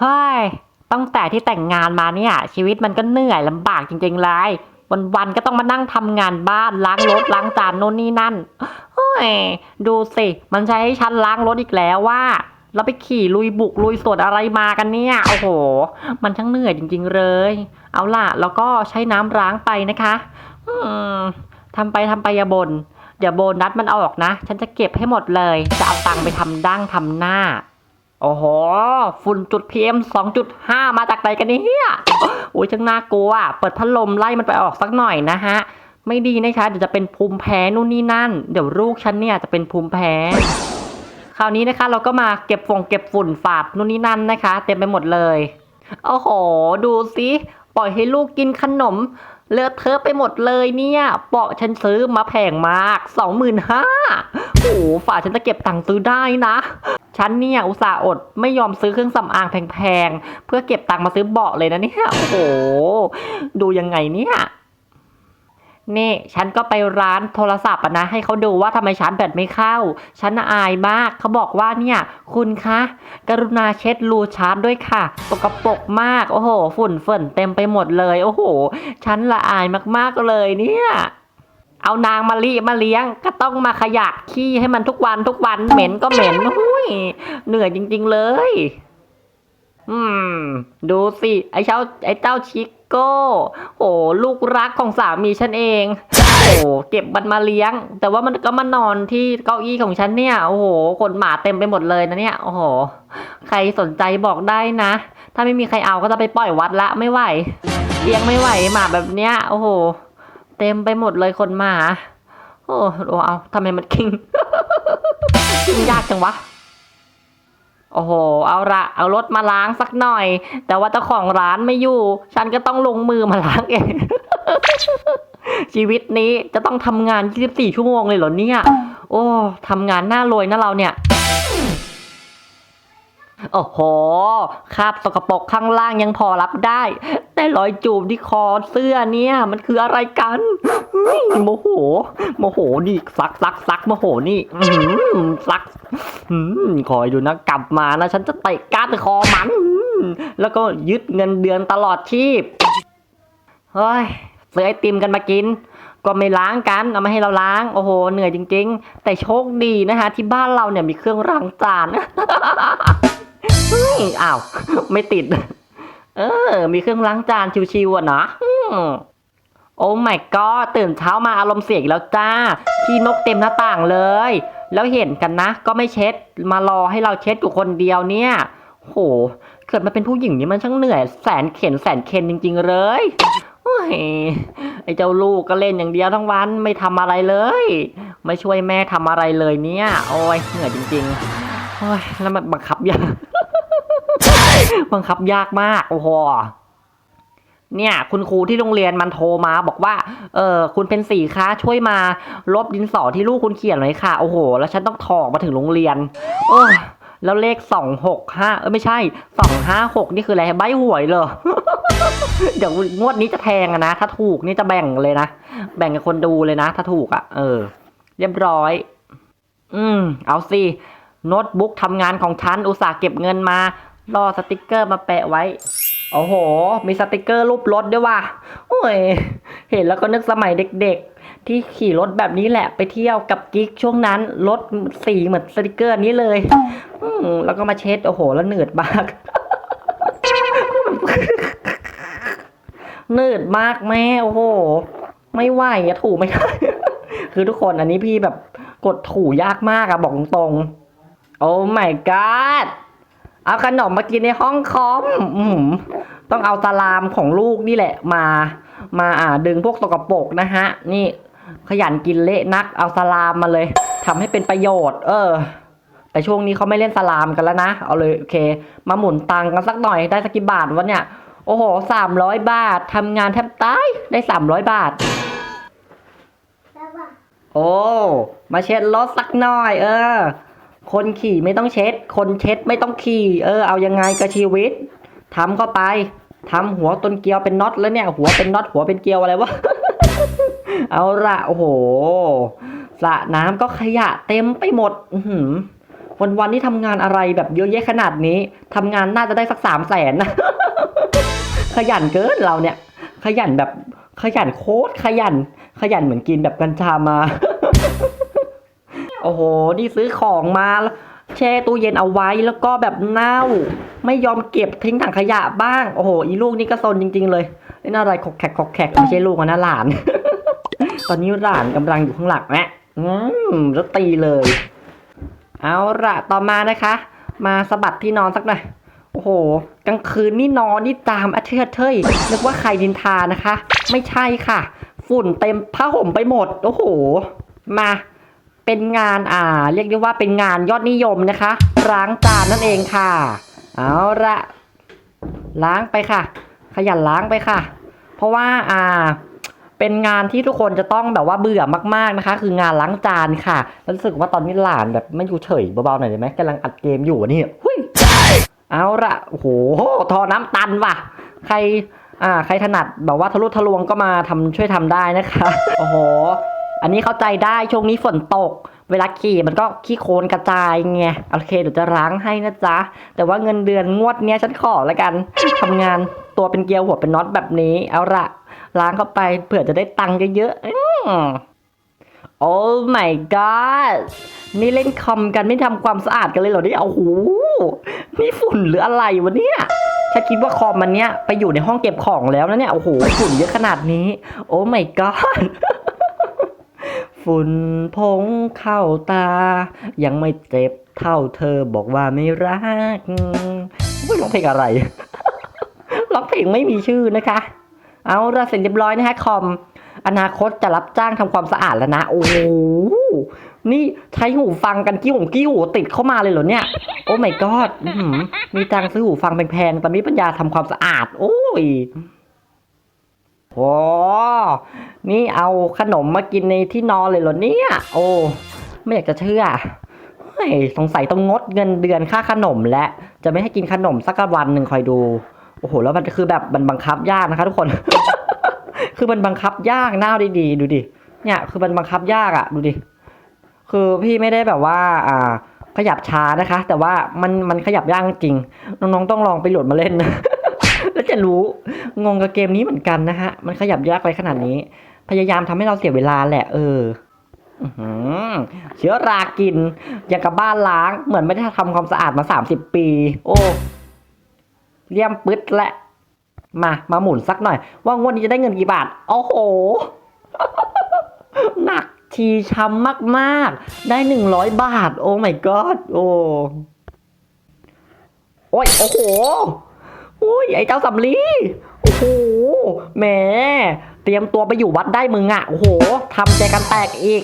เฮ้ยตั้งแต่ที่แต่งงานมาเนี่ย ชีวิตมันก็เหนื่อยลำบากจริงๆเลยวันๆก็ต้องมานั่งทำงานบ้านล้างรถล้างจานโน่นนี่นั่นเฮ้ยดูสิ มันใช้ให้ฉันล้างรถอีกแล้วว่า เราไปขี่ลุยบุกลุยสวนอะไรมากันเนี่ยโอ้โห มันช่างเหนื่อยจริง ๆเลย เอาล่ะ แล้วก็ใช้น้ำล้างไปนะคะอืมทำไปทำไปอย่าบนเดี๋ยวโบนัสมันออกนะ ฉันจะเก็บให้หมดเลย จะเอาตังค์ไปทำดั้งทำหน้า โอ้โห ฝุ่นจุด PM 2.5 มาจากไหนกันเนี่ยโอ้ยช่างน่ากลัวเปิดพัดลมไล่มันไปออกสักหน่อยนะฮะ ไม่ดีนะคะ เดี๋ยวจะเป็นภูมิแพ้นู่นนี่นั่น เดี๋ยวลูกฉันเนี่ยจะเป็นภูมิแพ้ คราวนี้นะคะ เราก็มาเก็บฟงเก็บฝุ่นฝาดนู่นนี่นั่นนะคะ เต็มไปหมดเลย โอ้โห ดูสิปล่อยให้ลูกกินขนม เลอะเทอะไปหมดเลยเนี่ยเปาะฉันซื้อมาแพงมากสองหมื่นห้าโอ้โหฝาฉันจะเก็บตังค์ซื้อได้นะ ฉันเนี่ยอุตส่าห์อดไม่ยอมซื้อเครื่องสำอางแพงๆ เพื่อเก็บตังค์มาซื้อเบาะเลยนะเนี่ย โอ้โห ดูยังไงเนี่ยนี่ฉันก็ไปร้านโทรศัพท์นะให้เขาดูว่าทำไมชาร์จแบตไม่เข้า ฉันอายมากเขาบอกว่าเนี่ย คุณคะกรุณาเช็ดรูชาร์จด้วยค่ะตกปรกมาก โอ้โห ฝุ่นเฟิ่นเต็มไปหมดเลย โอ้โห ฉันละอายมากๆเลยเนี่ย เอานางมาลีมาเลี้ยง ก็ต้องมาขยักขี้ให้มันทุกวันทุกวันเหม็นก็เหม็นหุ้ยเหนื่อยจริง ๆเลย อืม ดูสิ ไอ้เจ้าไอ้เจ้าชิโก้โอ้ลูกรักของสามีฉันเองโอ้เก็บมันมาเลี้ยง แต่ว่ามันก็มานอนที่เก้าอี้ของฉันเนี่ย โอ้โหขนหมาเต็มไปหมดเลยนะเนี่ย โอ้โห ใครสนใจบอกได้นะ ถ้าไม่มีใครเอาก็จะไปปล่อยวัดละไม่ไหวเลี้ยงไม่ไหวหมาแบบเนี้ย โอ้โห เต็มไปหมดเลยคนมาโอ้โหเอาทำไมมันคิงคิงยากจังวะโอ้โห เอาละเอารถมาล้างสักหน่อย แต่ว่าเจ้าของร้านไม่อยู่ ฉันก็ต้องลงมือมาล้างเอง ชีวิตนี้จะต้องทำงาน 24 ชั่วโมงเลยเหรอเนี่ย โอ้ทำงานหน้ารวยนะเราเนี่ย โอ้โห คาบสกปรกข้างล่างยังพอรับได้ แต่รอยจูบที่คอเสื้อเนี่ย มันคืออะไรกันโมโห โมโหนี่ซักซักซักโมโหนี่ซักคอยดูนะกลับมานะ ฉันจะเตะก้านคอมัน แล้วก็ยึดเงินเดือนตลอดชีพ เฮ้ยซื้อไอติมกันมากินก็ไม่ล้างกันเอามาให้เราล้าง โอ้โห เหนื่อยจริง ๆ แต่โชคดีนะฮะที่บ้านเราเนี่ยมีเครื่องล้างจาน เฮ้ยอ้าว ไม่ติด เออ มีเครื่องล้างจานชิวๆอะนะโอ้ my god ตื่นเช้ามาอารมณ์เสียอีกแล้วจ้าขี้นกเต็มหน้าต่างเลย แล้วเห็นกันนะ ก็ไม่เช็ดมารอให้เราเช็ดอยู่คนเดียวเนี่ย โห เกิดมาเป็นผู้หญิงนี่มันช่างเหนื่อย แสนเข็นแสนเข็นจริง ๆ เลยโอ้ยไอ้เจ้าลูกก็เล่นอย่างเดียวทั้งวันไม่ทำอะไรเลย ไม่ช่วยแม่ทำอะไรเลยเนี่ย โอ้ยเหนื่อยจริง ๆ โอ้ยแล้วมันบังคับยาก บังคับยากมากโอ้โหเนี่ยคุณครูที่โรงเรียนมันโทรมาบอกว่า เออคุณเป็นสีคะช่วยมาลบดินสอที่ลูกคุณเขียนหน่อยค่ะ โอ้โห แล้วฉันต้องถอกมาถึงโรงเรียน โอ้แล้วเลขสองหกห้าเออไม่ใช่สองห้าหกนี่คืออะไรใบหวยเลยเดี๋ยวงวดนี้จะแทงอะนะ ถ้าถูกนี่จะแบ่งเลยนะ แบ่งกับคนดูเลยนะ ถ้าถูกอะเออ เรียบร้อย อืม เอาสิโน้ตบุ๊กทำงานของฉันอุตส่าห์เก็บเงินมา รอสติกเกอร์มาแปะไว้ โอ้โห มีสติกเกอร์รูปรถด้วยว่ะ โอ้ย เห็นแล้วก็นึกสมัยเด็กๆ ที่ขี่รถแบบนี้แหละไปเที่ยวกับกิ๊กช่วงนั้น รถสีเหมือนสติกเกอร์นี้เลย อืมแล้วก็มาเช็ด โอ้โห แล้วเหนืดมากเหนืดมากแม่ โอ้โห ไม่ไหวอะถูไม่ได้คือทุกคนอันนี้พี่แบบกดถูยากมากอะบอกตรงๆโอ้ my god เอาขนมมากินในห้องคอมอืมต้องเอาสลามของลูกนี่แหละมา มาอ่าดึงพวกสกปรกนะฮะ นี่ขยันกินเละนัก เอาสลามมาเลยทำให้เป็นประโยชน์ เออ แต่ช่วงนี้เขาไม่เล่นสลามกันแล้วนะ เอาเลยโอเค มาหมุนตังค์กันสักหน่อยได้สักกี่บาทวะเนี่ย โอ้โหสามร้อยบาททำงานแทบตายได้สามร้อยบาท โอ้ มาเช็ดรถสักหน่อย เออ คนขี่ไม่ต้องเช็ด คนเช็ดไม่ต้องขี่ เออเอายังไงกับชีวิตทำเข้าไปทำหัวต้นเกลียวเป็นน็อตแล้วเนี่ย หัวเป็นน็อตหัวเป็นเกลียวอะไรวะ เอาละโอ้โหสระน้ำก็ขยะเต็มไปหมด อือหืวันวันๆนี่ทำงานอะไรแบบเยอะแยะขนาดนี้ทำงานน่าจะได้สักสามแสนนะขยันเกินเราเนี่ย ขยันแบบขยันโคตรขยัน ขยันเหมือนกินแบบกัญชามา โอ้โห นี่ซื้อของมาแช่ตู้เย็นเอาไว้แล้วก็แบบเน่า ไม่ยอมเก็บทิ้งถังขยะบ้าง โอ้โห อีลูกนี่ก็ซนจริง ๆ เลยเล่อะไรขกแขกขกแขกไม่ใช่ลูกนะหลาน ตอนนี้หลานกำลังอยู่ข้างหลังแม่อืมแล้วตีเลย เอาละต่อมานะคะ มาสะบัดที่นอนสักหน่อยโอ้โห กลางคืนนี่นอนนี่ตามอาเทอเทยนึกว่าใครดินทานะคะ ไม่ใช่ค่ะ ฝุ่นเต็มผ้าห่มไปหมด โอ้โห มา เป็นงานอ่า เรียกได้ว่าเป็นงานยอดนิยมนะคะล้างจานนั่นเองค่ะ เอาละล้างไปค่ะ ขยันล้างไปค่ะ เพราะว่าอ่าเป็นงานที่ทุกคนจะต้องแบบว่าเบื่อมากๆนะคะ คืองานล้างจานค่ะรู้สึกว่าตอนนี้หลานแบบไม่อยู่เฉยเบาๆหน่อยได้ไหมกำลังอัดเกมอยู่นี่หุ้ยเอาละโอ้โหทอน้ำตันว่ะ ใครอ่าใครถนัดแบบว่าทะลุทะลวงก็มาทำช่วยทำได้นะคะ โอ้โห อันนี้เข้าใจได้ช่วงนี้ฝนตก เวลาขี่มันก็ขี้โคลนกระจายไงโอเคเดี๋ยวจะล้างให้นะจ๊ะ แต่ว่าเงินเดือนงวดเนี้ยฉันขอแล้วกันทำงานตัวเป็นเกลียวหัวเป็นน็อตแบบนี้ เอาละล้างเข้าไปเผื่อจะได้ตังค์เยอะๆโอ้ my god นี่เล่นคอมกันไม่ทำความสะอาดกันเลยเหรอเนี่ยโอ้โหนี่ฝุ่นหรืออะไรวะเนี่ยฉันคิดว่าคอมมันเนี้ยไปอยู่ในห้องเก็บของแล้วนะเนี่ยโอ้โหฝุ่นเยอะขนาดนี้ โอ้ my god ฝุ่นพงเข้าตา ยังไม่เจ็บเท่าเธอบอกว่าไม่รักไม่ร้องเพลงอะไรร้องเพลงไม่มีชื่อนะคะ เอาละเสร็จเรียบร้อยนะคะคอม อนาคตจะรับจ้างทำความสะอาดแล้วนะ โอ้โหนี่ใช้หูฟังกันกี้หูกี้หูติดเข้ามาเลยเหรอเนี่ย โอ้ my god อื้อหือมีตังซื้อหูฟังแพงๆแต่มีปัญญาทำความสะอาด โอ้ยโอ้ นี่เอาขนมมากินในที่นอนเลยเหรอเนี่ย โอ้ไม่อยากจะเชื่อสงสัยต้องงดเงินเดือนค่าขนมและ จะไม่ให้กินขนมสักวันหนึ่งคอยดู โอ้โห แล้วมันคือแบบมันบังคับยากนะคะ ทุกคน คือมันบังคับยากหน้าดีๆดูดิ เนี่ย คือมันบังคับยากอะ ดูดิ คือพี่ไม่ได้แบบว่า อ่า ขยับช้านะคะ แต่ว่ามันมันขยับยากจริง น้องๆต้องลองไปโหลดมาเล่นนะ แล้วจะรู้ งงกับเกมนี้เหมือนกันนะฮะ มันขยับยากไปขนาดนี้ พยายามทำให้เราเสียเวลาแหละ เออเชื้อรากิน อย่างกับบ้านล้าง เหมือนไม่ได้ทำความสะอาดมาสามสิบปี โอ้เลี่ยมปึ๊ดแหละ มา มาหมุนสักหน่อย ว่างวดนี้จะได้เงินกี่บาท โอ้โห หนักชีช้ำมาก ๆ ได้หนึ่งร้อยบาท โอ้ my god โอ้โอ้ย โอ้โหโอ้ย ไอ้เจ้าสำลี โอ้โห แหม รียมตัวไปอยู่วัดได้มึงอะโอ้โหทำใจกันแตกอีก